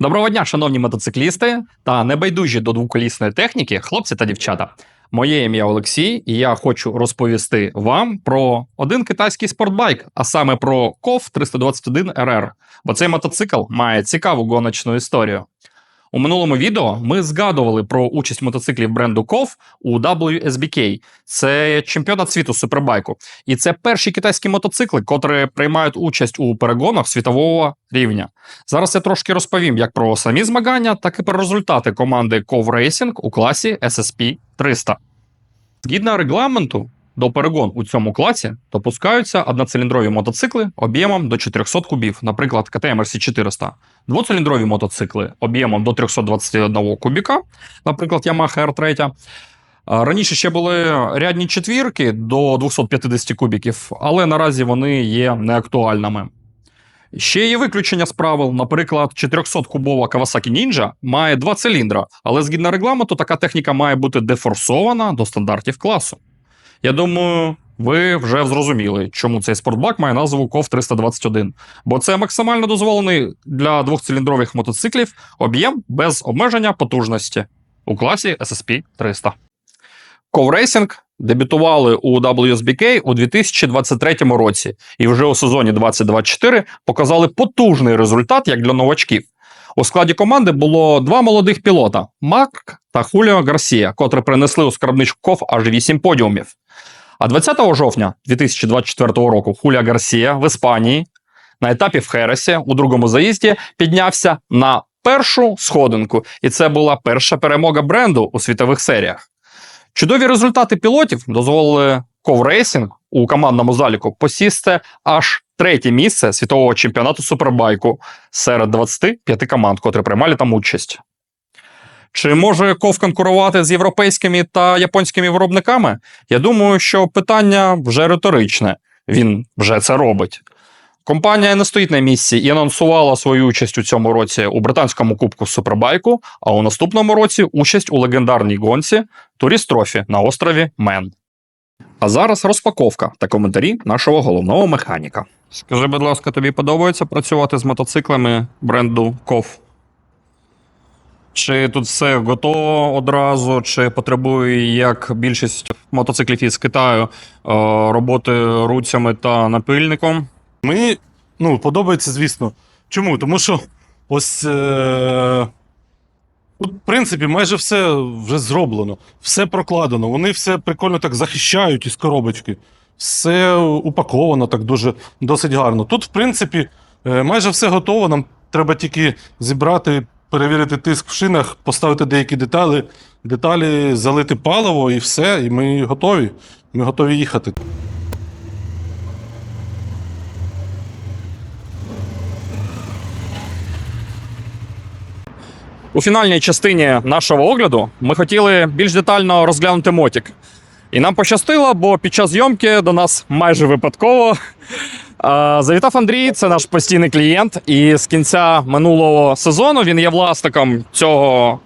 Доброго дня, шановні мотоциклісти та небайдужі до двоколісної техніки, хлопці та дівчата. Моє ім'я Олексій, і я хочу розповісти вам про один китайський спортбайк, а саме про ков 321 RR, бо цей мотоцикл має цікаву гоночну історію. У минулому відео ми згадували про участь мотоциклів бренду KOF у WSBK. Це чемпіонат світу супербайку. І це перші китайські мотоцикли, котрі приймають участь у перегонах світового рівня. Зараз я трошки розповім як про самі змагання, так і про результати команди KOF Racing у класі SSP 300. Згідно регламенту, до перегон у цьому класі допускаються одноциліндрові мотоцикли об'ємом до 400 кубів, наприклад, КТМ RC400, двоциліндрові мотоцикли об'ємом до 321 кубіка, наприклад, Yamaha R3. Раніше ще були рядні четвірки до 250 кубіків, але наразі вони є неактуальними. Ще є виключення з правил. Наприклад, 400-кубова Kawasaki Ninja має два циліндра, але згідно регламенту така техніка має бути дефорсована до стандартів класу. Я думаю, ви вже зрозуміли, чому цей спортбак має назву KOF 321, бо це максимально дозволений для двохциліндрових мотоциклів об'єм без обмеження потужності у класі SSP 300. KOF Racing дебютували у WSBK у 2023 році і вже у сезоні 2024 показали потужний результат як для новачків. У складі команди було два молодих пілота Марк та Хуліо Гарсія, котрі принесли у скарбничку КОФ аж 8 подіумів. А 20 жовтня 2024 року Хуліо Гарсія в Іспанії на етапі в Хересі у другому заїзді піднявся на першу сходинку, і це була перша перемога бренду у світових серіях. Чудові результати пілотів дозволили Ков Racing у командному заліку посісти аж третє місце світового чемпіонату супербайку серед 25 команд, котрі приймали там участь. Чи може Ков конкурувати з європейськими та японськими виробниками? Я думаю, що питання вже риторичне. Він вже це робить. Компанія не стоїть на місці і анонсувала свою участь у цьому році у британському кубку Супербайку, а у наступному році участь у легендарній гонці Туріст Трофі на острові Мен. А зараз розпаковка та коментарі нашого головного механіка. Скажи, будь ласка, тобі подобається працювати з мотоциклами бренду KOF? Чи тут все готово одразу, чи потребує, як більшість мотоциклів із Китаю, е, роботи руцями та напильником? Мені ну, подобається, звісно. Чому? Тому що ось. Е... Тут, в принципі, майже все вже зроблено, все прокладено. Вони все прикольно так захищають із коробочки. Все упаковано так дуже досить гарно. Тут, в принципі, е, майже все готово. Нам треба тільки зібрати, перевірити тиск в шинах, поставити деякі деталі, деталі, залити паливо і все, і ми готові. Ми готові їхати. У фінальній частині нашого огляду ми хотіли більш детально розглянути мотик. І нам пощастило, бо під час зйомки до нас майже випадково завітав Андрій, це наш постійний клієнт. І з кінця минулого сезону він є власником цього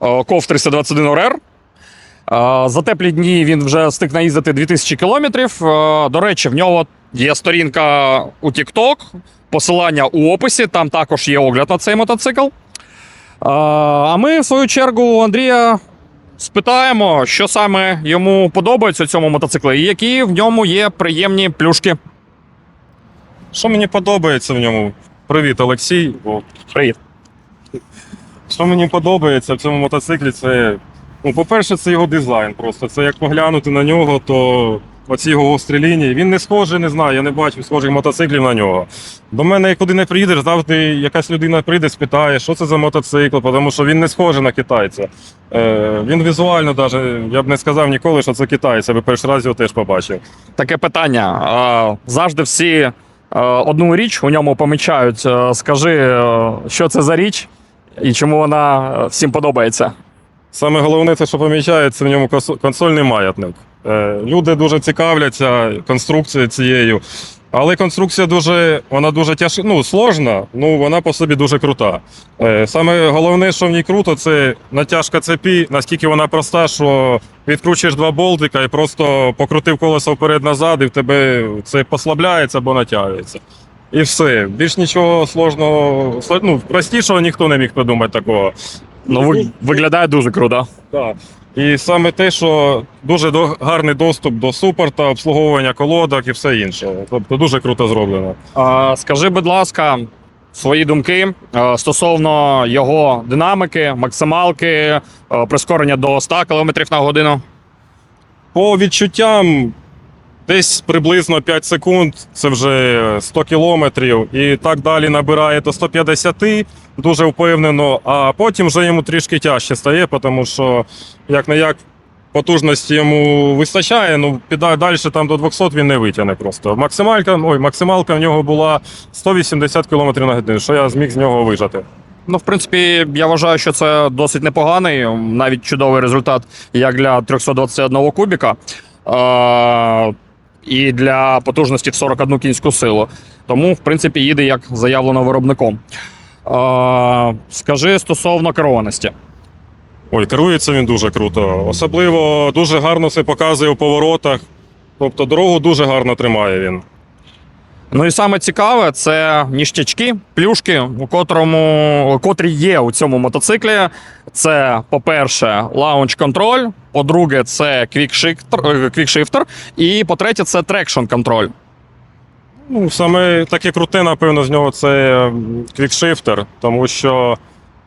KOF 321 RR. А, За теплі дні він вже встиг наїздити 2000 кілометрів. До речі, в нього є сторінка у TikTok, посилання у описі. Там також є огляд на цей мотоцикл. А ми, в свою чергу, у Андрія спитаємо, що саме йому подобається в цьому мотоциклі, і які в ньому є приємні плюшки. Що мені подобається в ньому? Привіт, Олексій. О, Привіт. Що мені подобається в цьому мотоциклі, це. Ну, по-перше, це його дизайн. Просто це як поглянути на нього, то оці його гострі лінії. Він не схожий, не знаю, я не бачив схожих мотоциклів на нього. До мене, куди не приїдеш, завжди якась людина прийде, спитає, що це за мотоцикл, тому що він не схожий на китайця. Е, він візуально, навіть, я б не сказав ніколи, що це китайець, я би перший раз його теж побачив. Таке питання. А, Завжди всі е, одну річ у ньому помічають. Е, Скажи, е, що це за річ і чому вона всім подобається? Саме головне, це, що помічається в ньому консольний маятник. Е, Люди дуже цікавляться конструкцією цією, але конструкція дуже, вона дуже тяжка, ну, сложна, ну вона по собі дуже крута. Е, Саме головне, що в ній круто, це натяжка цепі, наскільки вона проста, що відкручуєш два болтика і просто покрутив колесо вперед-назад, і в тебе це послабляється або натягується. І все. Більш нічого сложного, ну, простішого ніхто не міг придумати такого. Ну, виглядає дуже круто. Так. І саме те, що дуже гарний доступ до супорта, обслуговування колодок і все інше. Тобто дуже круто зроблено. А, скажи, будь ласка, свої думки е, стосовно його динамики, максималки, е, прискорення до 100 км на годину. По відчуттям, десь приблизно 5 секунд, це вже 100 кілометрів, і так далі набирає до 150, дуже впевнено, а потім вже йому трішки тяжче стає, тому що як не як потужності йому вистачає, ну далі там до 200 він не витягне просто. Максималька, ой, максималка в нього була 180 км на годину, що я зміг з нього вижати. Ну, в принципі, я вважаю, що це досить непоганий, навіть чудовий результат як для 321 кубіка. І для потужності в 41 кінську силу. Тому, в принципі, їде як заявлено виробником. Е- скажи стосовно керованості. Ой, керується він дуже круто. Особливо дуже гарно це показує у поворотах. Тобто дорогу дуже гарно тримає він. Ну і саме цікаве, це ніштячки, плюшки, у котрому котрі є у цьому мотоциклі. Це, по-перше, лаунч контроль, по-друге, це квікшифтер, квікшифтер, і по-третє, це трекшн контроль. Ну, саме таке круте, напевно, з нього це квікшифтер, тому що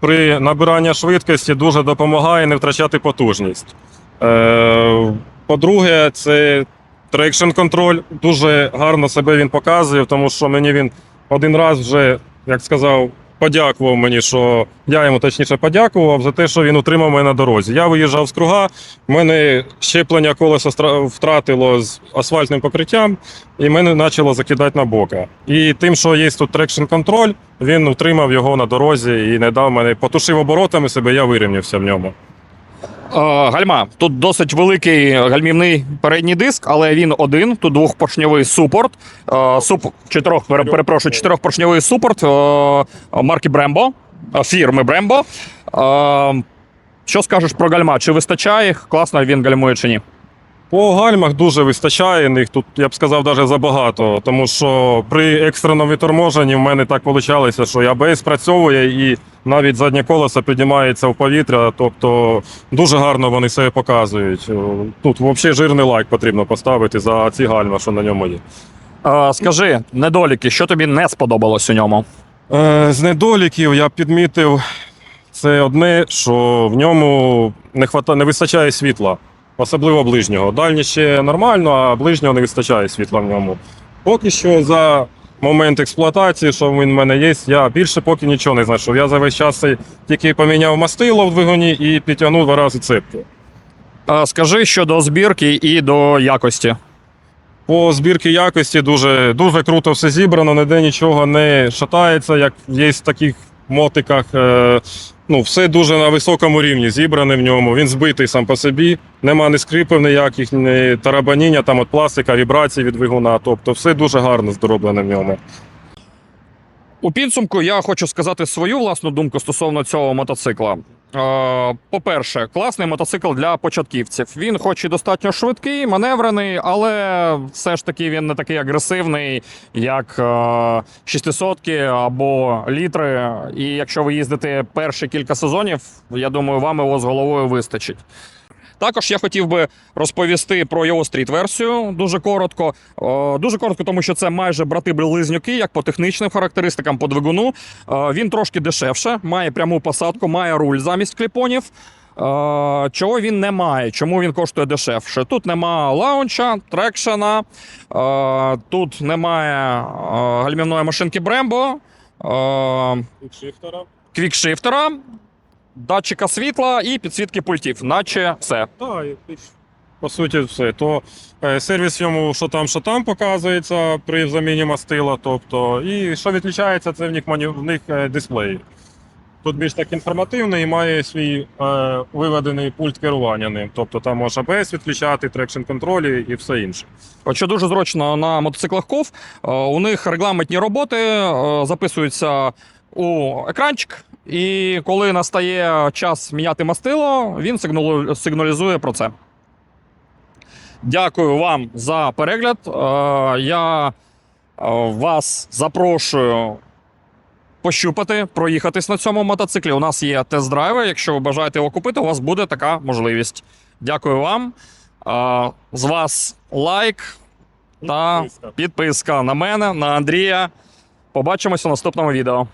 при набиранні швидкості дуже допомагає не втрачати потужність. Е, по-друге, це трекшн контроль. Дуже гарно себе він показує, тому що мені він один раз вже, як сказав, подякував мені, що я йому точніше подякував за те, що він утримав мене на дорозі. Я виїжджав з круга, в мене щеплення колеса втратило з асфальтним покриттям, і мене почало закидати на бока. І тим, що є тут трекшн контроль, він утримав його на дорозі і не дав мене, потушив оборотами себе, я вирівнявся в ньому. Е, гальма. Тут досить великий гальмівний передній диск, але він один. Тут двохпоршньовий супорт. Е, суп... Чотирьох, пере- перепрошую, чотирьохпоршньовий супорт е, марки е, фірми. Е, що скажеш про гальма? Чи вистачає? Класно він гальмує чи ні? По гальмах дуже вистачає них. Тут я б сказав, навіть забагато. Тому що при екстреному відторможенні в мене так вийшло, що АБС спрацьовує і навіть заднє колесо піднімається в повітря. Тобто дуже гарно вони себе показують. Тут взагалі жирний лайк потрібно поставити за ці гальма, що на ньому є. Е, скажи, недоліки, що тобі не сподобалось у ньому? Е, З недоліків я підмітив це одне, що в ньому не вистачає світла, особливо ближнього. Дальнє ще нормально, а ближнього не вистачає світла в ньому. Поки що за момент експлуатації, що він в мене є, я більше поки нічого не знайшов. Я за весь час тільки поміняв мастило в двигуні і підтягнув два рази цепки. Е, скажи щодо збірки і до якості. По збірці якості дуже, дуже круто все зібрано, ніде нічого не шатається, як є в таких мотиках. Ну, все дуже на високому рівні зібране в ньому. Він збитий сам по собі. Нема ні скрипів ніяких, ні тарабаніння там от пластика, вібрацій від двигуна. Тобто все дуже гарно зроблене в ньому. У підсумку я хочу сказати свою власну думку стосовно цього мотоцикла. Е, По-перше, класний мотоцикл для початківців. Він, хоч і достатньо швидкий, маневрений, але все ж таки він не такий агресивний, як шістисотки або літри. І якщо ви їздите перші кілька сезонів, я думаю, вам його з головою вистачить. Також я хотів би розповісти про його стріт-версію дуже коротко. Дуже коротко, тому що це майже брати-близнюки, як по технічним характеристикам, по двигуну. Він трошки дешевше, має пряму посадку, має руль замість кліпонів. Чого він не має? Чому він коштує дешевше? Тут нема лаунча, трекшена, тут немає гальмівної машинки Brembo, е, квікшифтера, датчика світла і підсвітки пультів, наче все. Так, по суті, все. То е, сервіс йому, що там, що там показується при заміні мастила. Тобто, і що відрізняється, це в них, мані- в них е, дисплей. Тут більш так інформативний і має свій е, виведений пульт керування ним. Тобто там можеш ABS відключати, трекшн контролі і все інше. Що дуже зручно на мотоциклах КОВ, е, у них регламентні роботи записуються у екранчик, і коли настає час міняти мастило, він сигналізує про це. Дякую вам за перегляд. Е, Я вас запрошую пощупати, проїхатись на цьому мотоциклі. У нас є тест-драйви. Якщо ви бажаєте його купити, у вас буде така можливість. Дякую вам. Е, З вас лайк та Підписка. підписка на мене, на Андрія. Побачимось у наступному відео.